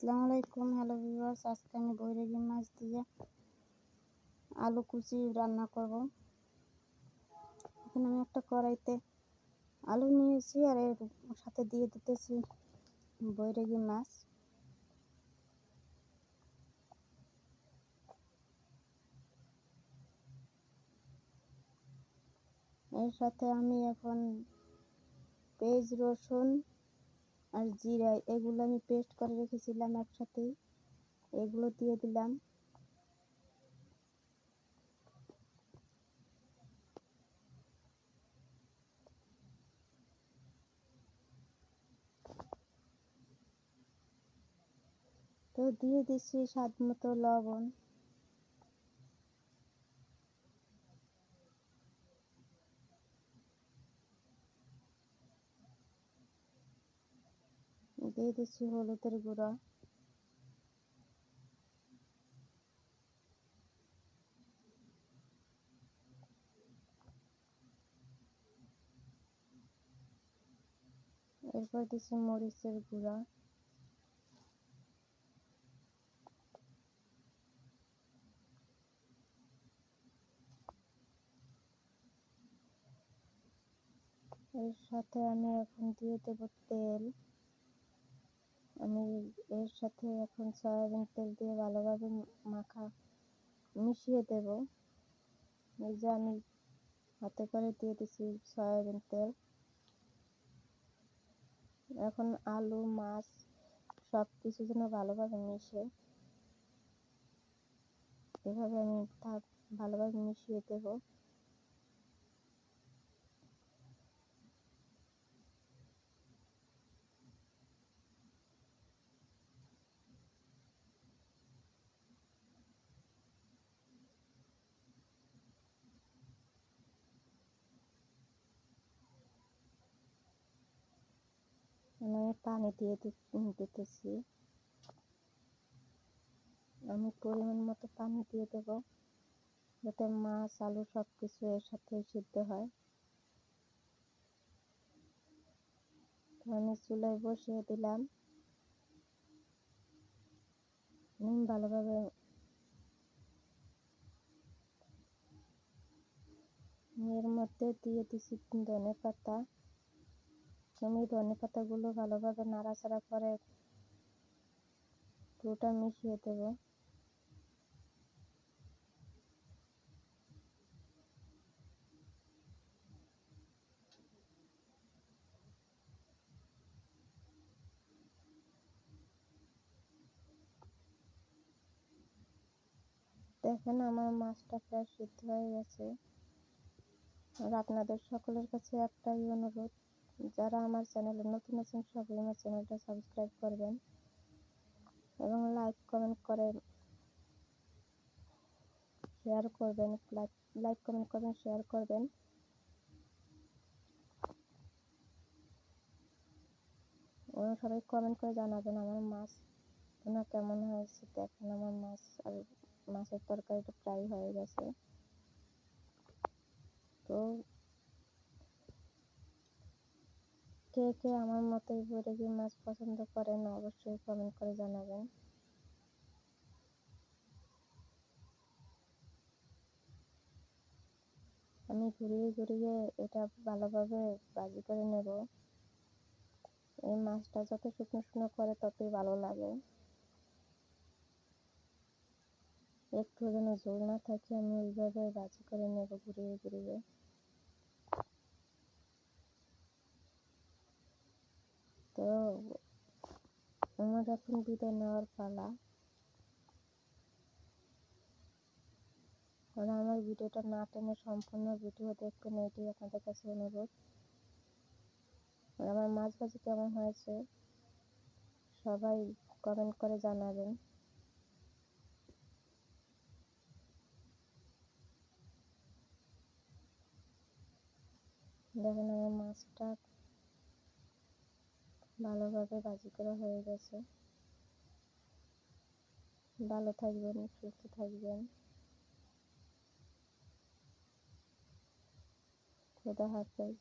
আসসালামু আলাইকুম। Hello viewers আজকে আমি বৈরাগী মাছ দিয়ে আলু কুচি রান্না করব। এখানে আমি একটা কড়াইতে আলু নিয়েছি আর এর সাথে দিয়ে দিতেছি বৈরাগী মাছ। এর সাথে আমি এখন পেঁয়াজ, রসুন আর জিরা, এগুলো আমি পেস্ট করে রেখেছিলাম একসাথে এগুলো দিয়ে দিলাম। তো দিয়ে দিচ্ছি স্বাদ মতো লবণ। দিয়ে দিচ্ছি হলুদের গুঁড়া এরপর দিচ্ছি মরিচের গুঁড়া এর সাথে আমি এখন দিয়ে দেবো তেল আমি এর সাথে এখন সয়াবিন তেল দিয়ে ভালোভাবে মাখা মিশিয়ে দেব। এই যে আমি হাতে করে দিয়ে দিছি সয়াবিন তেল। এখন আলু, মাছ সব কিছু যেন ভালোভাবে মিশে। এভাবে আমি ভালোভাবে মিশিয়ে দেবো। আমি পানি দিয়ে দিতেছি। আমি পরিমাণ মতো পানি দিয়ে দেবো, যাতে মাছ, আলু সব কিছু এর সাথে সিদ্ধ হয়। আমি চুলায় বসিয়ে দিলাম। নুন ভালোভাবে এর মধ্যে দিয়ে দিচ্ছি ধনে পাতা আমি ধনে পাতাগুলো ভালোভাবে নাড়াচাড়া করে পুরোটা মিশিয়ে দেব। দেখেন আমার মাছটা প্রায় সিদ্ধ হয়ে গেছে। আর আপনাদের সকলের কাছে একটাই অনুরোধ যারা আমার চ্যানেলে নতুন আছেন, সবাই আমার চ্যানেলটা সাবস্ক্রাইব করবেন এবং লাইক, কমেন্ট করে শেয়ার করবেন, লাইক কমেন্ট করবেন, শেয়ার করবেন। সবাই কমেন্ট করে জানাবেন আমার মাছ না কেমন হয়েছে, দেখেন আমার মাছ, আর মাছের তরকারিটা প্রায় হয়ে গেছে। তো কে কে আমার মতোই বৈরাগী মাছ পছন্দ করেন, অবশ্যই কমেন্ট করে জানাবেন। আমি ঘুরিয়ে ঘুরিয়ে এটা ভালোভাবে ভাজি করে নেব। এই মাছটা যত শুকনো শুকনো করে ততই ভালো লাগে। একটু যেন ঝোল না থাকে, আমি ওইভাবে ভাজি করে নেব ঘুরিয়ে ঘুরিয়ে। তো আমার এখন বিদায় নেওয়ার পালা কারণ আমার ভিডিওটা না টেনে সম্পূর্ণ ভিডিও দেখবেন এটি আপনাদের কাছে অনুরোধ। আমার মাছ ভাজি কেমন হয়েছে, সবাই কমেন্ট করে জানাবেন। দেখেন আমার মাছটা ভালোভাবে ভাজি করা হয়ে গেছে। ভালো থাকবেন সুস্থ থাকবেন। খুদা হাফেজ।